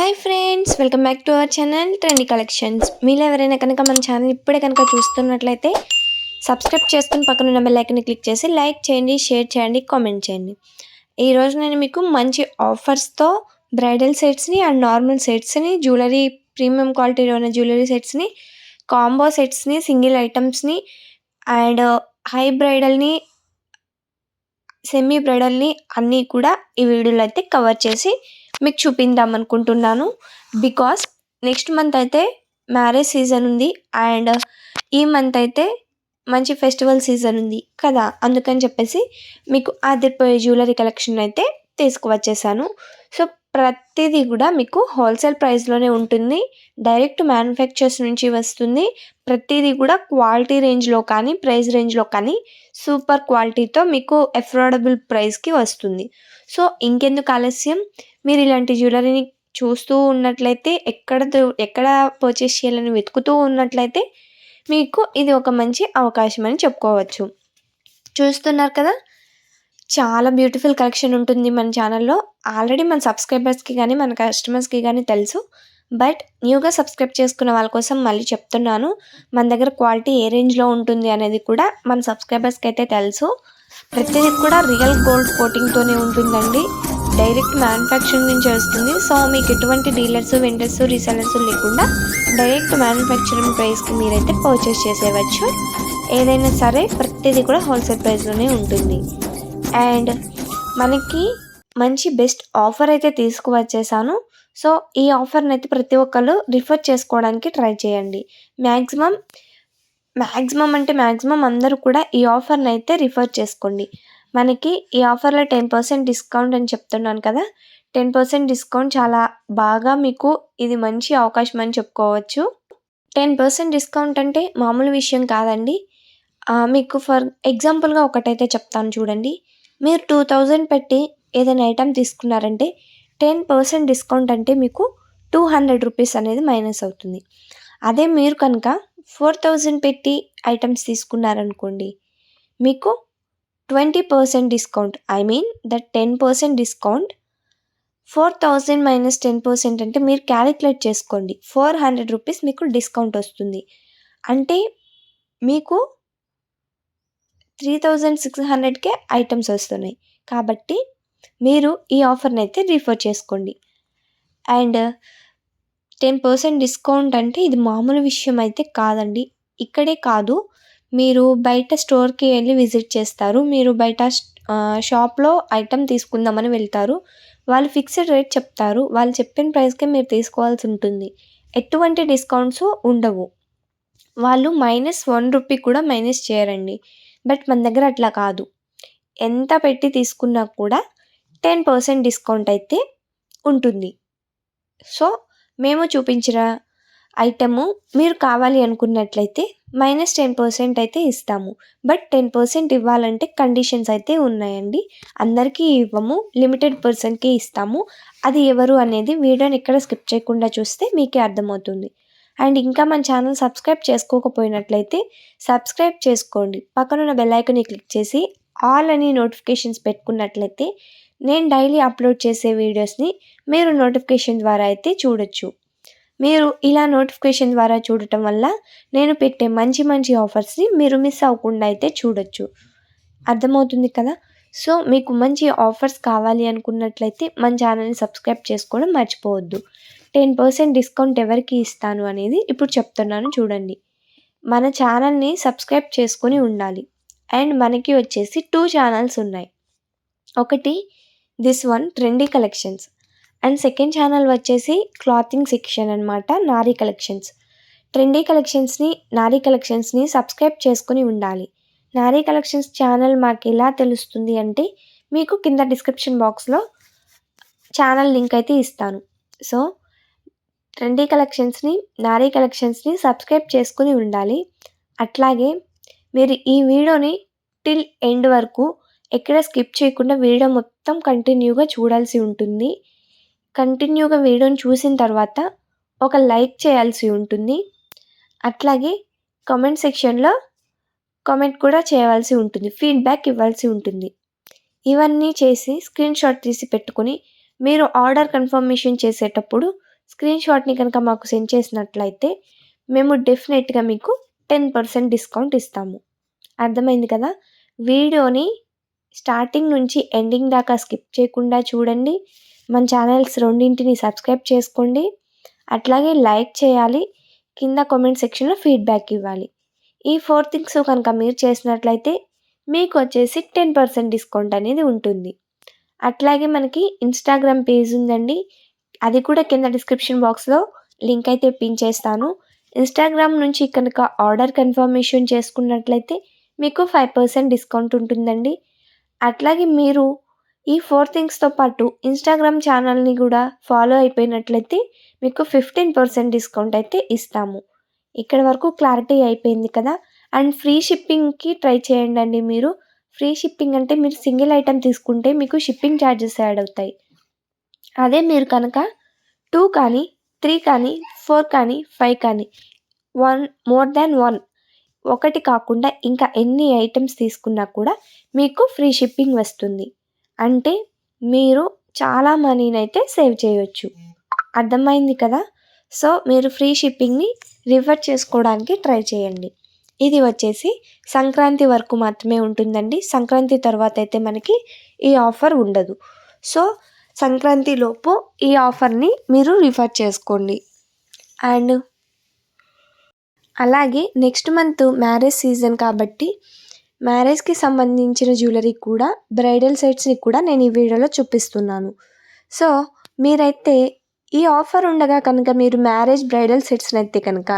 Hi friends welcome back to our channel trendy collections. మీరు ఎవరైనా కనుక మన ఛానల్ ఇప్పుడే కనుక చూస్తున్నట్లయితే సబ్స్క్రైబ్ చేసుకుని పక్కన ఉన్న బెల్ క్లిక్ చేసి లైక్ చేయండి షేర్ చేయండి కామెంట్ చేయండి. ఈరోజు నేను మీకు మంచి ఆఫర్స్తో బ్రైడల్ సెట్స్ని అండ్ నార్మల్ సెట్స్ని జ్యువెలరీ ప్రీమియం క్వాలిటీలో ఉన్న జ్యువెలరీ సెట్స్ని కాంబో సెట్స్ని సింగిల్ ఐటమ్స్ని అండ్ హై బ్రైడల్ని సెమీ బ్రైడల్ని అన్నీ కూడా ఈ వీడియోలో అయితే కవర్ చేసి మీకు చూపిందాం అనుకుంటున్నాను. బికాస్ నెక్స్ట్ మంత్ అయితే మ్యారేజ్ సీజన్ ఉంది. అండ్ ఈ మంత్ అయితే మంచి ఫెస్టివల్ సీజన్ ఉంది కదా. అందుకని చెప్పేసి మీకు ఆదిరిపోయే జ్యువెలరీ కలెక్షన్ అయితే తీసుకువచ్చేసాను. సో ప్రతిదీ కూడా మీకు హోల్సేల్ ప్రైస్లోనే ఉంటుంది. డైరెక్ట్ మ్యానుఫ్యాక్చర్స్ నుంచి వస్తుంది. ప్రతిదీ కూడా క్వాలిటీ రేంజ్లో కానీ ప్రైస్ రేంజ్లో కానీ సూపర్ క్వాలిటీతో మీకు అఫోర్డబుల్ ప్రైస్కి వస్తుంది. సో ఇంకెందుకు ఆలస్యం? మీరు ఇలాంటి జ్యువెలరీని చూస్తూ ఉన్నట్లయితే ఎక్కడ ఎక్కడ పర్చేస్ చేయాలని వెతుకుతూ ఉన్నట్లయితే మీకు ఇది ఒక మంచి అవకాశం అని చెప్పుకోవచ్చు. చూస్తున్నారు కదా? చాలా బ్యూటిఫుల్ కలెక్షన్ ఉంటుంది మన ఛానల్లో ఆల్రెడీ మన సబ్స్క్రైబర్స్కి కానీ మన కస్టమర్స్కి కానీ తెలుసు. బట్ న్యూగా సబ్స్క్రైబ్ చేసుకున్న వాళ్ళ కోసం మళ్ళీ చెప్తున్నాను. మన దగ్గర క్వాలిటీ ఏ రేంజ్లో ఉంటుంది అనేది కూడా మన సబ్స్క్రైబర్స్కి అయితే తెలుసు. ప్రతిదీ కూడా రియల్ గోల్డ్ కోటింగ్తోనే ఉంటుందండి. డైరెక్ట్ మ్యానుఫ్యాక్చరింగ్ నుంచి వస్తుంది. సో మీకు ఎటువంటి డీలర్స్ వెండర్స్ రీసెలర్స్ లేకుండా డైరెక్ట్ మ్యానుఫ్యాక్చరింగ్ ప్రైస్కి మీరైతే పర్చేస్ చేసేవచ్చు ఏదైనా సరే ప్రతిదీ కూడా హోల్సేల్ ప్రైస్లోనే ఉంటుంది. అండ్ మనకి మంచి బెస్ట్ ఆఫర్ అయితే తీసుకువచ్చేసాను. సో ఈ ఆఫర్ని అయితే ప్రతి ఒక్కరు రిఫర్ చేసుకోవడానికి ట్రై చేయండి. మ్యాక్సిమం మ్యాక్సిమం అంటే మ్యాక్సిమం అందరూ కూడా ఈ ఆఫర్ని అయితే రిఫర్ చేసుకోండి. మనకి ఈ ఆఫర్లో టెన్ పర్సెంట్ డిస్కౌంట్ అని చెప్తున్నాను కదా టెన్ పర్సెంట్ డిస్కౌంట్ చాలా బాగా మీకు ఇది మంచి అవకాశం అని చెప్పుకోవచ్చు. టెన్ పర్సెంట్ డిస్కౌంట్ అంటే మామూలు విషయం కాదండి. మీకు ఫర్ ఎగ్జాంపుల్గా ఒకటైతే చెప్తాను చూడండి. మీరు టూ థౌజండ్ పెట్టి ఏదైనా ఐటమ్ తీసుకున్నారంటే టెన్ పర్సెంట్ డిస్కౌంట్ అంటే మీకు టూ హండ్రెడ్ రూపీస్ అనేది మైనస్ అవుతుంది. అదే మీరు కనుక ఫోర్ థౌజండ్ పెట్టి ఐటమ్స్ తీసుకున్నారనుకోండి మీకు twenty percent discount I mean that ten percent discount four thousand minus ten percent అంటే మీరు క్యాలిక్యులేట్ చేసుకోండి ఫోర్ హండ్రెడ్ రూపీస్ మీకు డిస్కౌంట్ వస్తుంది. అంటే మీకు త్రీ థౌజండ్ సిక్స్ హండ్రెడ్కే ఐటమ్స్ వస్తున్నాయి. కాబట్టి మీరు ఈ ఆఫర్ని అయితే రిఫర్ చేసుకోండి. అండ్ టెన్ పర్సెంట్ డిస్కౌంట్ అంటే ఇది మామూలు విషయం అయితే కాదండి. ఇక్కడే కాదు మీరు బయట స్టోర్కి వెళ్ళి విజిట్ చేస్తారు. మీరు బయట షాప్లో ఐటమ్ తీసుకుందామని వెళ్తారు. వాళ్ళు ఫిక్స్డ్ రేట్ చెప్తారు. వాళ్ళు చెప్పిన ప్రైస్కే మీరు తీసుకోవాల్సి ఉంటుంది. ఎటువంటి డిస్కౌంట్స్ ఉండవు. వాళ్ళు మైనస్ వన్ రూపీ కూడా మైనస్ చేయరండి. బట్ మన దగ్గర అట్లా కాదు. ఎంత పెట్టి తీసుకున్నా కూడా టెన్ పర్సెంట్ డిస్కౌంట్ అయితే ఉంటుంది. సో మేము చూపించిన ఐటము మీరు కావాలి అనుకున్నట్లయితే మైనస్ టెన్ పర్సెంట్ అయితే ఇస్తాము. బట్ టెన్ పర్సెంట్ ఇవ్వాలంటే కండిషన్స్ అయితే ఉన్నాయండి. అందరికీ ఇవ్వము లిమిటెడ్ పర్సన్కే ఇస్తాము. అది ఎవరు అనేది వీడియోని ఎక్కడ స్కిప్ చేయకుండా చూస్తే మీకే అర్థమవుతుంది. అండ్ ఇంకా మన ఛానల్ సబ్స్క్రైబ్ చేసుకోకపోయినట్లయితే సబ్స్క్రైబ్ చేసుకోండి. పక్కనున్న బెల్ ఐకన్ని క్లిక్ చేసి ఆల్ అని నోటిఫికేషన్స్ పెట్టుకున్నట్లయితే నేను డైలీ అప్లోడ్ చేసే వీడియోస్ని మీరు నోటిఫికేషన్ ద్వారా అయితే చూడొచ్చు. మీరు ఇలా నోటిఫికేషన్ ద్వారా చూడటం వల్ల నేను పెట్టే మంచి మంచి ఆఫర్స్ని మీరు మిస్ అవ్వకుండా అయితే చూడొచ్చు. అర్థమవుతుంది కదా? సో మీకు మంచి ఆఫర్స్ కావాలి అనుకున్నట్లయితే మన ఛానల్ని సబ్స్క్రైబ్ చేసుకోవడం మర్చిపోవద్దు. టెన్ పర్సెంట్ డిస్కౌంట్ ఎవరికి ఇస్తాను అనేది ఇప్పుడు చెప్తున్నాను చూడండి. మన ఛానల్ని సబ్స్క్రైబ్ చేసుకొని ఉండాలి. అండ్ మనకి వచ్చేసి టూ ఛానల్స్ ఉన్నాయి. ఒకటి this one trendy collections. And second channel వచ్చేసి క్లాతింగ్ సెక్షన్ అనమాట నారీ కలెక్షన్స్. ట్రెండీ కలెక్షన్స్ని నారీ కలెక్షన్స్ని సబ్స్క్రైబ్ చేసుకుని ఉండాలి. నారీ కలెక్షన్స్ ఛానల్ మాకు ఎలా తెలుస్తుంది అంటే మీకు కింద డిస్క్రిప్షన్ బాక్స్లో ఛానల్ లింక్ అయితే ఇస్తాను. సో ట్రెండీ కలెక్షన్స్ని నారీ కలెక్షన్స్ని సబ్స్క్రైబ్ చేసుకుని ఉండాలి. అట్లాగే మీరు ఈ వీడియోని టిల్ ఎండ్ వరకు ఎక్కడ స్కిప్ చేయకుండా వీడియో మొత్తం కంటిన్యూగా చూడాల్సి ఉంటుంది. కంటిన్యూగా వీడియోని చూసిన తర్వాత ఒక లైక్ చేయాల్సి ఉంటుంది. అట్లాగే కామెంట్ సెక్షన్లో కామెంట్ కూడా చేయవలసి ఉంటుంది. ఫీడ్బ్యాక్ ఇవ్వాల్సి ఉంటుంది. ఇవన్నీ చేసి స్క్రీన్ షాట్ తీసి పెట్టుకుని మీరు ఆర్డర్ కన్ఫర్మేషన్ చేసేటప్పుడు స్క్రీన్ షాట్ని కనుక మాకు సెండ్ చేసినట్లయితే మేము డెఫినెట్గా మీకు టెన్ పర్సెంట్ డిస్కౌంట్ ఇస్తాము. అర్థమైంది కదా? వీడియోని స్టార్టింగ్ నుంచి ఎండింగ్ దాకా స్కిప్ చేయకుండా చూడండి. మన ఛానల్స్ రెండింటిని సబ్స్క్రైబ్ చేసుకోండి. అట్లాగే లైక్ చేయాలి. కింద కామెంట్ సెక్షన్లో ఫీడ్బ్యాక్ ఇవ్వాలి. ఈ ఫోర్ థింగ్స్ కనుక మీరు చేసినట్లయితే మీకు వచ్చేసి టెన్ పర్సెంట్ డిస్కౌంట్ అనేది ఉంటుంది. అట్లాగే మనకి ఇన్స్టాగ్రామ్ పేజ్ ఉందండి. అది కూడా కింద డిస్క్రిప్షన్ బాక్స్లో లింక్ అయితే పిన్ చేస్తాను. ఇన్స్టాగ్రామ్ నుంచి కనుక ఆర్డర్ కన్ఫర్మేషన్ చేసుకున్నట్లయితే మీకు ఫైవ్ పర్సెంట్ డిస్కౌంట్ ఉంటుందండి. అట్లాగే మీరు ఈ ఫోర్ థింగ్స్తో పాటు ఇన్స్టాగ్రామ్ ఛానల్ని కూడా ఫాలో అయిపోయినట్లయితే మీకు ఫిఫ్టీన్ పర్సెంట్ డిస్కౌంట్ అయితే ఇస్తాము. ఇక్కడ వరకు క్లారిటీ అయిపోయింది కదా? అండ్ ఫ్రీ షిప్పింగ్కి ట్రై చేయండి అండి మీరు. ఫ్రీ షిప్పింగ్ అంటే మీరు సింగిల్ ఐటెం తీసుకుంటే మీకు షిప్పింగ్ ఛార్జెస్ యాడ్ అవుతాయి. అదే మీరు కనుక టూ కానీ త్రీ కానీ ఫోర్ కానీ ఫైవ్ కానీ వన్ మోర్ దాన్ వన్ ఒకటి కాకుండా ఇంకా ఎన్ని ఐటమ్స్ తీసుకున్నా కూడా మీకు ఫ్రీ షిప్పింగ్ వస్తుంది. అంటే మీరు చాలా మనీని అయితే సేవ్ చేయొచ్చు. అర్థమైంది కదా? సో మీరు ఫ్రీ షిప్పింగ్ని రిఫర్ చేసుకోవడానికి ట్రై చేయండి. ఇది వచ్చేసి సంక్రాంతి వరకు మాత్రమే ఉంటుందండి. సంక్రాంతి తర్వాత అయితే మనకి ఈ ఆఫర్ ఉండదు. సో సంక్రాంతిలోపు ఈ ఆఫర్ని మీరు రిఫర్ చేసుకోండి. అండ్ అలాగే నెక్స్ట్ మంత్ మ్యారేజ్ సీజన్ కాబట్టి మ్యారేజ్కి సంబంధించిన జ్యువెలరీ కూడా బ్రైడల్ సెట్స్ని కూడా నేను ఈ వీడియోలో చూపిస్తున్నాను. సో మీరైతే ఈ ఆఫర్ ఉండగా కనుక మీరు మ్యారేజ్ బ్రైడల్ సెట్స్ని అయితే కనుక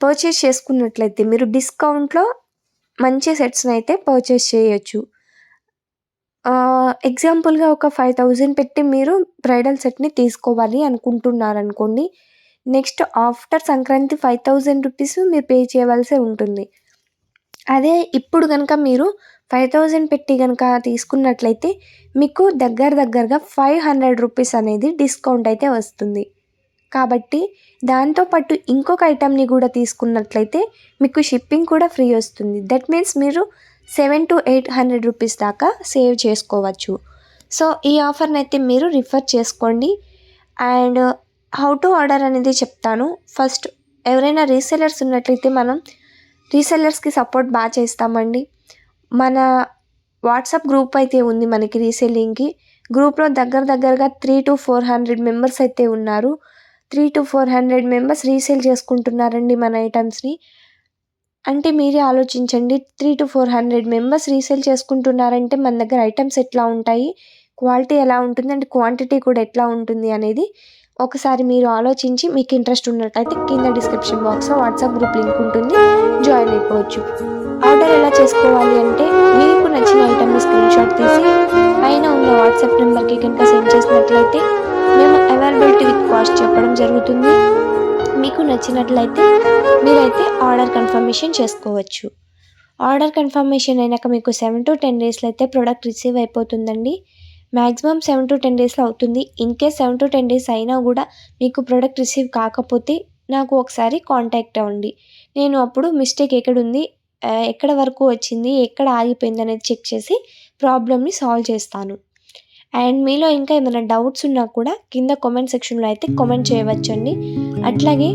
పర్చేస్ చేసుకున్నట్లయితే మీరు డిస్కౌంట్లో మంచి సెట్స్ని అయితే పర్చేస్ చేయొచ్చు. ఎగ్జాంపుల్గా ఒక ఫైవ్ థౌజండ్ పెట్టి మీరు బ్రైడల్ సెట్ని తీసుకోవాలి అనుకుంటున్నారు అనుకోండి next after Sankranti five thousand rupees మీరు పే చేయవలసి ఉంటుంది. అదే ఇప్పుడు కనుక మీరు ఫైవ్ థౌజండ్ పెట్టి కనుక తీసుకున్నట్లయితే మీకు దగ్గర దగ్గరగా ఫైవ్ హండ్రెడ్ రూపీస్ అనేది డిస్కౌంట్ అయితే వస్తుంది. కాబట్టి దాంతోపాటు ఇంకొక ఐటమ్ని కూడా తీసుకున్నట్లయితే మీకు షిప్పింగ్ కూడా ఫ్రీ వస్తుంది. దట్ మీన్స్ మీరు seven to eight hundred rupees దాకా సేవ్ చేసుకోవచ్చు. సో ఈ ఆఫర్ని అయితే మీరు రిఫర్ చేసుకోండి. అండ్ హౌ టు ఆర్డర్ అనేది చెప్తాను. ఫస్ట్ ఎవరైనా రీసెలర్స్ ఉన్నట్లయితే మనం రీసెలర్స్కి సపోర్ట్ బాగా చేస్తామండి. మన వాట్సాప్ గ్రూప్ అయితే ఉంది మనకి రీసెల్లింగ్కి గ్రూప్లో దగ్గర దగ్గరగా three to four hundred members అయితే ఉన్నారు. Three to four hundred members resale చేసుకుంటున్నారండి మన ఐటమ్స్ని అంటే మీరే ఆలోచించండి three to four hundred members resale చేసుకుంటున్నారంటే మన దగ్గర ఐటమ్స్ ఎట్లా ఉంటాయి? క్వాలిటీ ఎలా ఉంటుంది? అండ్ క్వాంటిటీ కూడా ఎట్లా ఉంటుంది? అనేది ఒకసారి మీరు ఆలోచించి మీకు ఇంట్రెస్ట్ ఉన్నట్టయితే కింద డిస్క్రిప్షన్ బాక్స్లో వాట్సాప్ గ్రూప్ లింక్ ఉంటుంది. జాయిన్ అయిపోవచ్చు. ఆర్డర్ ఎలా చేసుకోవాలి అంటే మీకు నచ్చిన ఐటమ్ని స్క్రీన్ షాట్ తీసి పైన ఉన్న వాట్సాప్ నెంబర్కి కనుక సెండ్ చేసినట్లయితే మేము అవైలబిలిటీ విత్ కాస్ట్ చెప్పడం జరుగుతుంది. మీకు నచ్చినట్లయితే మీరైతే ఆర్డర్ కన్ఫర్మేషన్ చేసుకోవచ్చు. ఆర్డర్ కన్ఫర్మేషన్ అయినాక మీకు సెవెన్ టు టెన్ డేస్లో అయితే ప్రోడక్ట్ రిసీవ్ అయిపోతుందండి. మ్యాక్సిమం సెవెన్ టు టెన్ డేస్లో అవుతుంది. In case seven to ten days అయినా కూడా మీకు ప్రోడక్ట్ రిసీవ్ కాకపోతే నాకు ఒకసారి కాంటాక్ట్ అవ్వండి. నేను అప్పుడు మిస్టేక్ ఎక్కడుంది ఎక్కడ వరకు వచ్చింది ఎక్కడ ఆగిపోయింది అనేది చెక్ చేసి ప్రాబ్లమ్ని సాల్వ్ చేస్తాను. అండ్ మీలో ఇంకా ఏమైనా డౌట్స్ ఉన్నా కూడా కింద కామెంట్ సెక్షన్లో అయితే కామెంట్ చేయవచ్చండి. అట్లాగే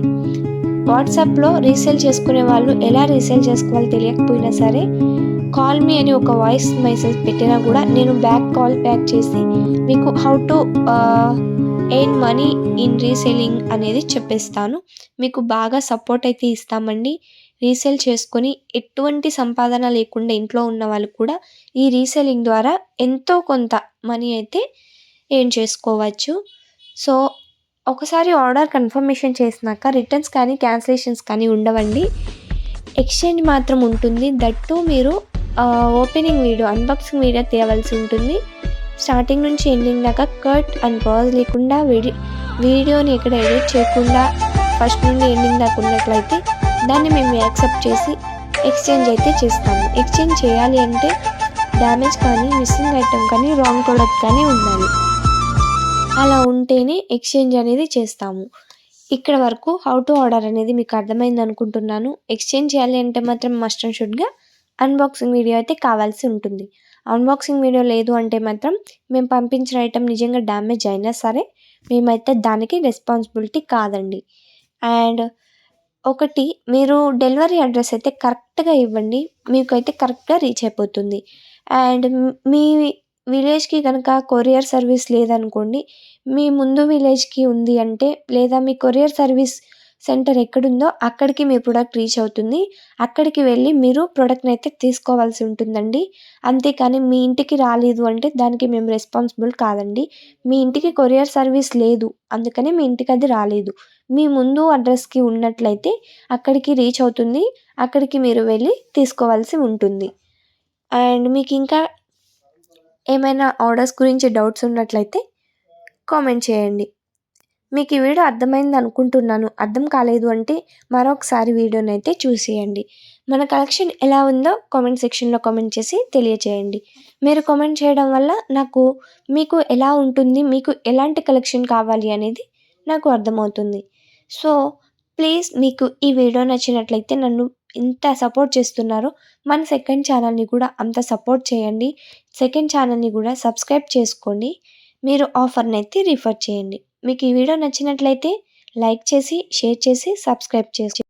వాట్సాప్లో రీసేల్ చేసుకునే వాళ్ళు ఎలా రీసేల్ చేసుకోవాలో తెలియకపోయినా సరే కాల్ మీ అని ఒక వాయిస్ మెసేజ్ పెట్టినా కూడా నేను బ్యాక్ కాల్ బ్యాక్ చేసి మీకు how to earn money in reselling అనేది చెప్పేస్తాను. మీకు బాగా సపోర్ట్ అయితే ఇస్తామండి. రీసేల్ చేసుకొని ఎటువంటి సంపాదన లేకుండా ఇంట్లో ఉన్న వాళ్ళు కూడా ఈ రీసేలింగ్ ద్వారా ఎంతో కొంత మనీ అయితే ఏం చేసుకోవచ్చు. సో ఒకసారి ఆర్డర్ కన్ఫర్మేషన్ చేసినాక రిటర్న్స్ కానీ క్యాన్సిలేషన్స్ కానీ ఉండవండి. ఎక్స్చేంజ్ మాత్రం ఉంటుంది. దట్టు మీరు ఓపెనింగ్ వీడియో అన్బాక్సింగ్ వీడియో తీయవలసి ఉంటుంది. స్టార్టింగ్ నుంచి ఎండింగ్ దాకా కట్ అండ్ పాజ్ లేకుండా వీడియో వీడియోని ఇక్కడ ఎడిట్ చేయకుండా ఫస్ట్ నుండి ఎండింగ్ దాకా ఉన్నట్లయితే దాన్ని మేము యాక్సెప్ట్ చేసి ఎక్స్చేంజ్ అయితే చేస్తాము. ఎక్స్చేంజ్ చేయాలి అంటే డ్యామేజ్ కానీ మిస్సింగ్ ఐటెం కానీ రాంగ్ ప్రోడక్ట్ కానీ ఉండాలి. అలా ఉంటేనే ఎక్స్చేంజ్ అనేది చేస్తాము. ఇక్కడ వరకు హౌ టు ఆర్డర్ అనేది మీకు అర్థమైంది అనుకుంటున్నాను. ఎక్స్చేంజ్ చేయాలి అంటే మాత్రం మస్ట్ అండ్ షుడ్గా అన్బాక్సింగ్ వీడియో అయితే కావాల్సి ఉంటుంది. అన్బాక్సింగ్ వీడియో లేదు అంటే మాత్రం మేము పంపించిన ఐటెం నిజంగా డ్యామేజ్ అయినా సరే మేమైతే దానికి రెస్పాన్సిబిలిటీ కాదండి. అండ్ ఒకటి మీరు డెలివరీ అడ్రస్ అయితే కరెక్ట్గా ఇవ్వండి. మీకు అయితే కరెక్ట్గా రీచ్ అయిపోతుంది. అండ్ మీ విలేజ్కి కనుక కొరియర్ సర్వీస్ లేదనుకోండి మీ ముందు విలేజ్కి ఉంది అంటే లేదా మీ కొరియర్ సర్వీస్ సెంటర్ ఎక్కడుందో అక్కడికి మీ ప్రోడక్ట్ రీచ్ అవుతుంది. అక్కడికి వెళ్ళి మీరు ప్రోడక్ట్ని అయితే తీసుకోవాల్సి ఉంటుందండి. అంతేకాని మీ ఇంటికి రాలేదు అంటే దానికి మేము రెస్పాన్సిబుల్ కాదండి. మీ ఇంటికి కొరియర్ సర్వీస్ లేదు అందుకని మీ ఇంటికి అది రాలేదు. మీ ముందు అడ్రస్కి ఉన్నట్లయితే అక్కడికి రీచ్ అవుతుంది. అక్కడికి మీరు వెళ్ళి తీసుకోవాల్సి ఉంటుంది. అండ్ మీకు ఇంకా ఏమైనా ఆర్డర్స్ గురించి డౌట్స్ ఉన్నట్లయితే కామెంట్ చేయండి. మీకు ఈ వీడియో అర్థమైంది అనుకుంటున్నాను. అర్థం కాలేదు అంటే మరొకసారి వీడియోని అయితే చూసేయండి. మన కలెక్షన్ ఎలా ఉందో కామెంట్ సెక్షన్లో కామెంట్ చేసి తెలియచేయండి. మీరు కామెంట్ చేయడం వల్ల నాకు మీకు ఎలా ఉంటుంది మీకు ఎలాంటి కలెక్షన్ కావాలి అనేది నాకు అర్థమవుతుంది. సో ప్లీజ్ మీకు ఈ వీడియో నచ్చినట్లయితే నన్ను ఇంత సపోర్ట్ చేస్తున్నారో. మన సెకండ్ ఛానల్ని కూడా అంత సపోర్ట్ చేయండి. సెకండ్ ఛానల్ని కూడా సబ్స్క్రైబ్ చేసుకోండి. మీరు ఆఫర్ని అయితే రిఫర్ చేయండి. మీకు ఈ వీడియో నచ్చినట్లయితే లైక్ చేసి షేర్ చేసి సబ్స్క్రైబ్ చేసి